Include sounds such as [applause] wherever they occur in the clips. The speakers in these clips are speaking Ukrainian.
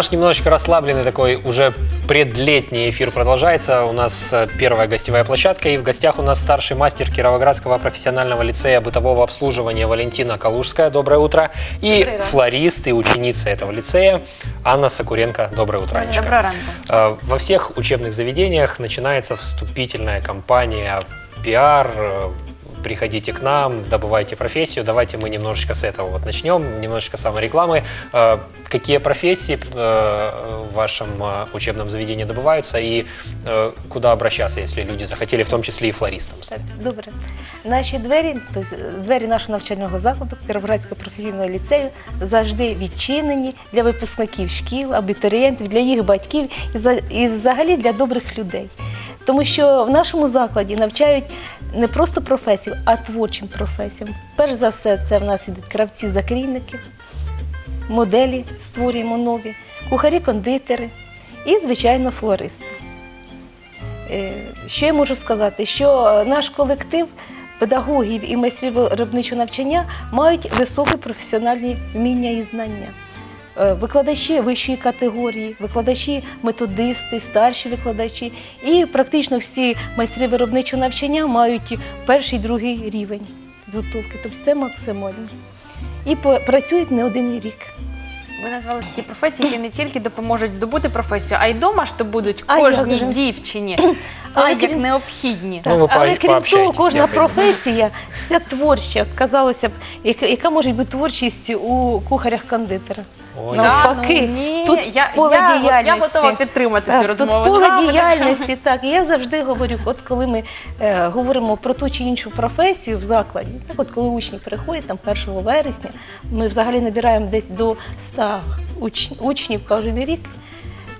Наш немножечко расслабленный такой уже предлетний эфир продолжается. У нас э, первая гостевая площадка, и в гостях у нас старший мастер Кировоградского профессионального лицея бытового обслуживания Валентина Калужская. Доброе утро. И Доброе утро. флорист и ученица этого лицея Анна Сокуренко. Доброе утро, Анечка. Доброго ранку. Э, Во всех учебных заведениях начинается вступительная кампания пиар. э, Приходите к нам, добывайте профессию. Давайте мы немножечко с этого вот начнем, немножечко саморекламы. Э, Какие профессии э, в вашем э, учебном заведении добываются и э, куда обращаться, если люди захотели, в том числе и флористам? Так, добре. Наші двері, тобто двері нашого навчального закладу Кіровоградського професійного ліцею завжди відчинені для випускників шкіл, абітурієнтів, для їх батьків і, за- і взагалі для добрих людей. Тому що в нашому закладі навчають не просто професію, а творчим професіям. Перш за все, це в нас ідуть кравці-закрійники, моделі створюємо нові, кухарі-кондитери і, звичайно, флористи. Е, Що я можу сказати? Що е, наш колектив педагогів і майстрів виробничого навчання мають високі професіональні вміння і знання. Е, Викладачі вищої категорії, викладачі методисти, старші викладачі і практично всі майстри виробничого навчання мають перший другий рівень підготовки. Тобто це максимально. І працюють не один рік. Ви назвали такі професії, які не тільки допоможуть здобути професію, а й дома ж то будуть кожній дівчині, а як [clears throat] крім- Ну, необхідні. Так, ви але крім того, кожна професія це творча. Казалося б, яка, може бути творчість у кухарях-кондитера? Ой, Ну, Да, навпаки, ну, ні, тут я, поле я, я готова підтримати Так, цю тут розмову. з поле вами, так діяльності, так. І я завжди говорю, от коли ми е, говоримо про ту чи іншу професію в закладі, так от коли учні приходять там 1 вересня, ми взагалі набираємо десь до 100 уч, учнів кожен рік,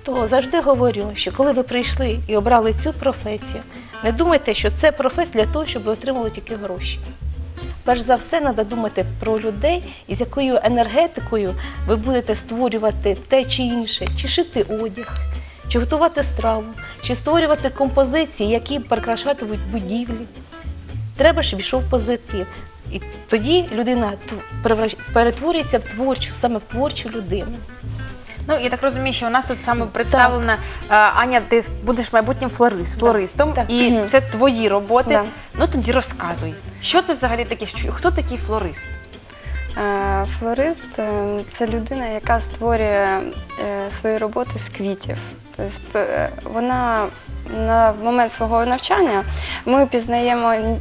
то завжди говорю, що коли ви прийшли і обрали цю професію, не думайте, що це професія для того, щоб ви отримали тільки гроші. Перш за все, треба думати про людей з якою енергетикою ви будете створювати те чи інше, чи шити одяг, чи готувати страву, чи створювати композиції, які прикрашатимуть будівлі. Треба, щоб йшов позитив. І тоді людина перетворюється в творчу, саме в творчу людину. Ну, я так розумію, що у нас тут саме представлена е, Аня, ти будеш майбутнім флорист, флористом, так. і Мгм. це твої роботи. Да. Ну тоді розказуй, що це взагалі таке? Що- Хто такий флорист? Е, Флорист е, це людина, яка створює е, свої роботи з квітів. Тобто п- е, вона на момент свого навчання ми пізнаємо, м,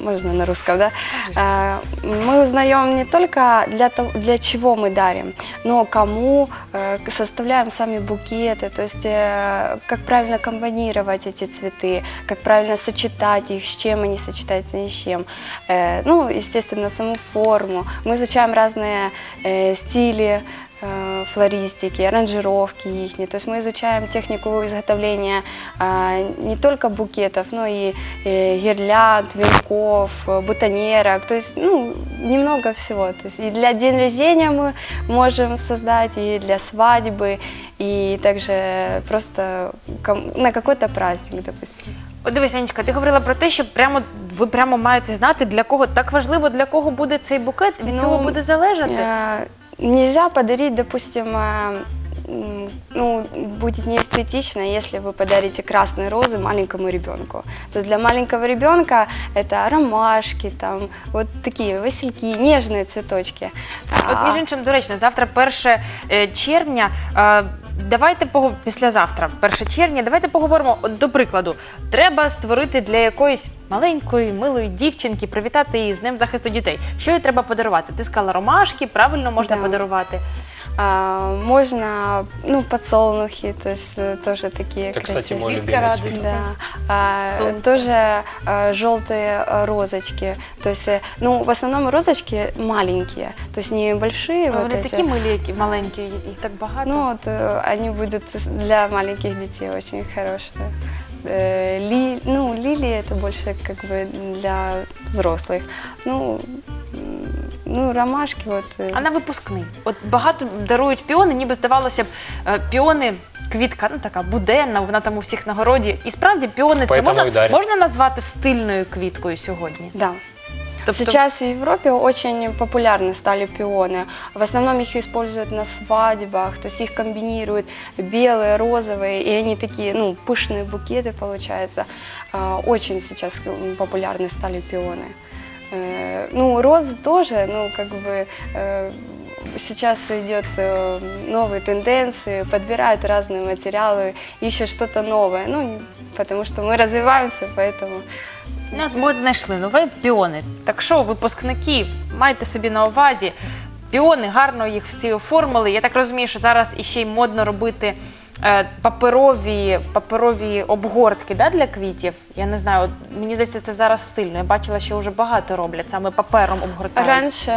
можна на русском, да? Е, мы узнаем не только для, того, для чего мы дарим, но кому э, к- составляем сами букеты, то есть э, как правильно комбинировать эти цветы, как правильно сочетать их, с чем они сочетаются и с чем. Э, ну, естественно, саму форму. Мы изучаем разные э, стили э, флористики, аранжировки их. То есть мы изучаем технику изготовления э, не только букетов, но и э, гирлянд, венков, э, бутонерок. То есть, ну, немного всего. То есть и для день рождения мы можем создать, и для свадьбы, и также просто ком- на какой-то праздник, допустим. От дивись, Анечка, ти говорила про те, що прямо ви прямо маєте знати, для кого так важливо, для кого буде цей букет, від Ну, цього буде залежати. Э, Нельзя подарить, допустим, э, м, ну, будет неэстетично, если вы подарите красные розы маленькому ребенку. То есть для маленького ребенка это ромашки, там, вот такие васильки, нежные цветочки. От А, між іншим, доречно, завтра 1 е, червня. Давайте пого... післязавтра, 1 червня, давайте поговоримо. От, до прикладу, треба створити для якоїсь маленької, милої дівчинки, привітати її з Днем захисту дітей. Що їй треба подарувати? Ти сказала ромашки, правильно можна Да. подарувати. а, можно, ну, подсолнухи, то есть э, тоже такие Это, кстати, красивые. мой Квітка любимый радості. цвет. Да, а, Солнце. тоже а, желтые а, розочки. То есть, э, ну, в основном розочки маленькие, то есть не большие. А вот Вони эти. такі милі, які маленькі, їх так багато. Ну, вот э, они будут для маленьких детей очень хорошие. Э, ли- ну, лилии это больше как бы для взрослых. Ну, м, ну ромашки вот. э, А на випускний. От багато дарують піони, ніби здавалося б, е, піони. Квітка, ну така буденна, вона там у всіх нагороді. І справді піони це Поэтому можна, і дарять. можна назвати стильною квіткою сьогодні. Да. Тобто- Сейчас в Европе очень популярны стали пионы. В основном их используют на свадьбах, то есть их комбинируют белые, розовые, и они такие, ну, пышные букеты получаются. А, Очень сейчас м, популярны стали пионы. Э, Ну, роз тоже, ну, как бы э, сейчас идет э, новые тенденции, подбирают разные материалы, ищут что-то новое. Ну, потому что мы развиваемся, поэтому Ну, от ми от знайшли нові піони. Так що, випускники, майте собі на увазі. Піони гарно їх всі оформили. Я так розумію, що зараз іще й модно робити е, паперові, паперові обгортки да, для квітів. Я не знаю, от мені здається, це зараз стильно. Я бачила, що вже багато роблять саме папером обгортають. Раніше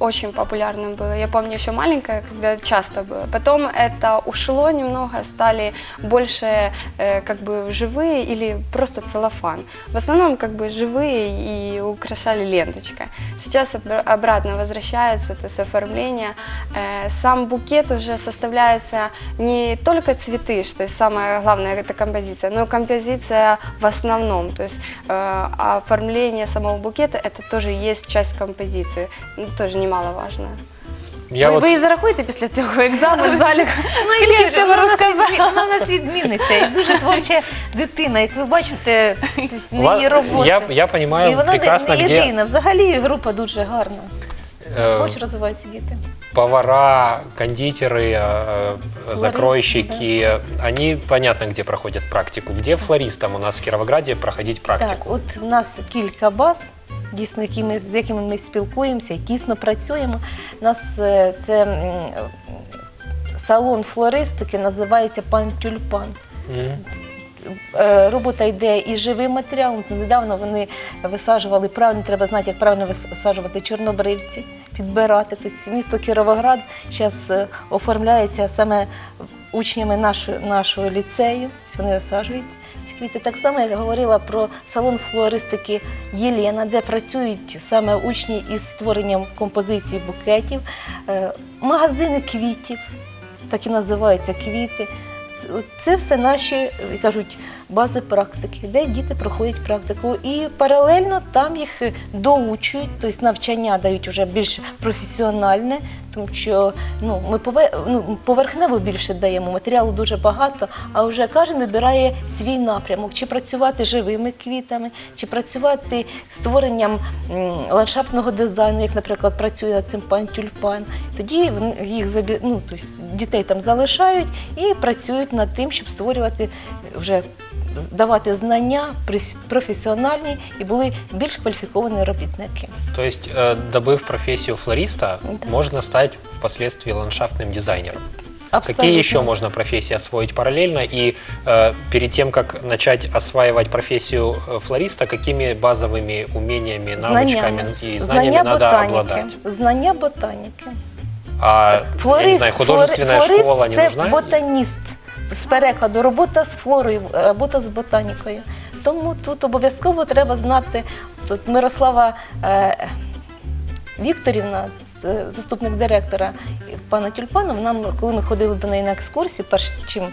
очень популярным было. Я помню еще маленькая, когда часто было. Потом это ушло немного, стали больше э, как бы живые или просто целлофан. В основном как бы живые и украшали ленточкой. Сейчас обра- обратно возвращается, то есть оформление. Э, Сам букет уже составляется не только цветы, что есть самое главное это композиция, но композиция в основном. То есть э, оформление самого букета это тоже есть часть композиции, ну, тоже немаловажно. Я ви, вот ви і зарахуєте після цього екзамен залік? Ну, Скільки є, всього вона, нас розказала? відмі- вона [laughs] в нас відмінниця і дуже творча дитина. Як ви бачите, тобто, в ва- неї роботи. я, я понимаю і вона не- прекрасно, не где єдина. Взагалі група дуже гарна. э, Творчо розвиваються діти. повара, кондитеры, э, э, закройщики, они понятно, где проходят практику. Где флористам у нас в Кировограде проходить Так, практику? от в нас кілька баз, дійсно, які ми, з якими ми спілкуємося і тісно працюємо. У нас е, це салон флористики, називається пан Тюльпан. Е, Робота йде із живим матеріалом. Недавно вони висаджували правильно, треба знати, як правильно висаджувати чорнобривці, підбирати. Тобто місто Кіровоград зараз оформляється саме учнями нашого, нашого ліцею. Вони висаджують ці квіти. Так само я говорила про салон флористики Єлена, де працюють саме учні із створенням композиції букетів, Е, магазини квітів, так і називаються квіти. Це все наші кажуть бази практики, де діти проходять практику. І паралельно там їх доучують, тобто навчання дають вже більш професіональне, тому що ну, ми ну, поверхнево більше даємо, матеріалу дуже багато, а вже кожен вибирає свій напрямок, чи працювати живими квітами, чи працювати створенням ландшафтного дизайну, як, наприклад, працює над цим пан Тюльпан. Тоді їх ну, тобто дітей там залишають і працюють над тим, щоб створювати вже давати знання прис- професіональні і були більш кваліфіковані робітники. То есть, э, добыв профессию флориста, Да. можно стать впоследствии ландшафтным дизайнером. Какие Абсолютно. еще можно профессии освоить параллельно? И э, перед тем, как начать осваивать профессию э, флориста, какими базовыми умениями, навычками и знаниями надо обладать? Знання ботаніки. А, я не знаю, художественная флорист школа не це нужна? ботаніст З перекладу, робота з флорою, робота з ботанікою. Тому тут обов'язково треба знати. Тут Мирослава е, Вікторівна, заступник директора пана Тюльпанов, нам, коли ми ходили до неї на екскурсію, перш чим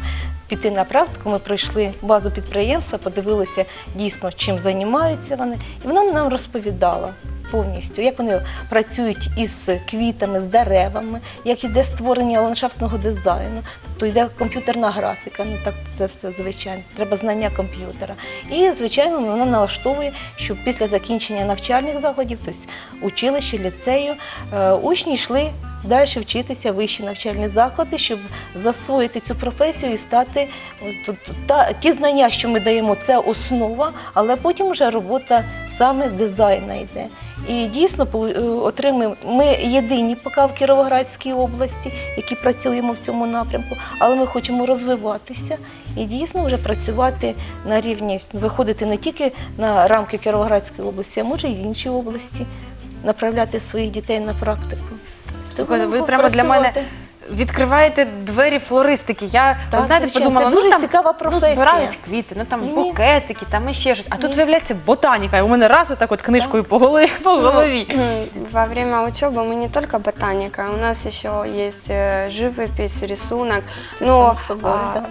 піти на практику, ми пройшли базу підприємства, подивилися дійсно, чим займаються вони. І вона нам розповідала повністю, як вони працюють із квітами, з деревами, як іде створення ландшафтного дизайну, тобто йде комп'ютерна графіка, ну так це все звичайно, треба знання комп'ютера. І, звичайно, вона налаштовує, щоб після закінчення навчальних закладів, тобто училища, ліцею, е, учні йшли далі вчитися вищі навчальні заклади, щоб засвоїти цю професію і стати от, та, ті знання, що ми даємо, це основа, але потім вже робота саме дизайна йде. І дійсно е, отримуємо. Ми єдині поки в Кіровоградській області, які працюємо в цьому напрямку, але ми хочемо розвиватися і дійсно вже працювати на рівні, виходити не тільки на рамки Кіровоградської області, а може й в інші області, направляти своїх дітей на практику. Слухайте, ви прямо прямо для мене працювати. відкриваєте двері флористики. Я Так, от, знаєте, звичайно, подумала, це ну дуже там цікава ну, професія. збирають квіти, ну там Ні. букетики, там іще щось. А тут Ні. виявляється ботаніка. І у мене раз отак от книжкою по голові по голові. Ну, Во время учебы мы не только ботаника, у нас еще есть э, живопись, рисунок. Это Но само собой, а, да.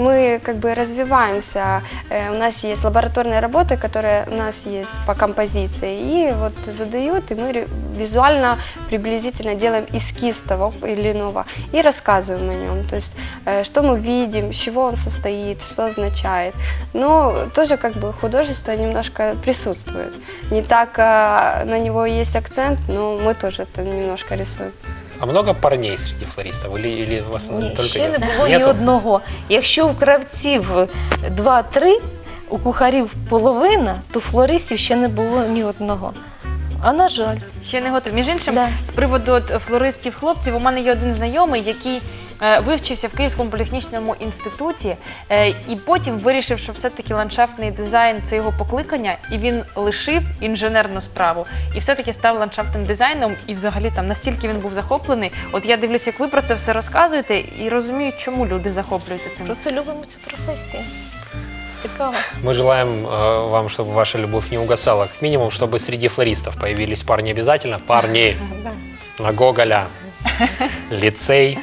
мы как бы развиваемся. Э, У нас есть лабораторные работы, которые у нас есть по композиции. И вот задают, и мы ре- визуально приблизительно делаем эскиз того или иного и рассказываем о нем. То есть, э, что мы видим, из чего он состоит, что означает. Но тоже как бы художество немножко присутствует. Не так э, на него есть акцент, но мы тоже это немножко рисуем. А много парней среди флористов? Или, или в основном Ні, только ще не девушки? було ні Нету? одного. Якщо у кравців 2-3, у кухарів половина, то флористів ще не було ні одного. А на жаль, Ще не готові. Між іншим, Да. з приводу от флористів хлопців, у мене є один знайомий, який е, вивчився в Київському політехнічному інституті, е, і потім вирішив, що все-таки ландшафтний дизайн це його покликання, і він лишив інженерну справу і все-таки став ландшафтним дизайном. І взагалі там настільки він був захоплений. От я дивлюся, як ви про це все розказуєте, і розумію, чому люди захоплюються цим. просто любимо цю професію. Цікаво. Мы желаем э, вам, чтобы ваша любовь не угасала. Как минимум, чтобы среди флористов появились парни обязательно. Парни на Гоголя, лицей,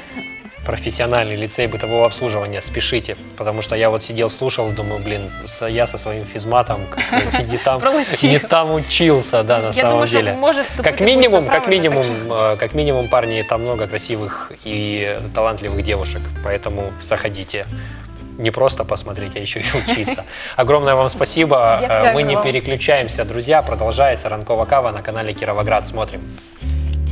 профессиональный лицей бытового обслуживания. Спешите, потому что я вот сидел, слушал, думаю, блин, я со своим физматом [laughs] не там, не там учился, да, на Я самом думаю, деле. може вступити Как минимум, как минимум, э, как минимум, парни, там много красивых и талантливых девушек, поэтому заходите. Не просто посмотреть, а еще и учиться. [laughs] Огромное вам спасибо. Э, Мы не переключаемся, друзья. Продолжается Ранкова Кава на канале Кировоград. Смотрим.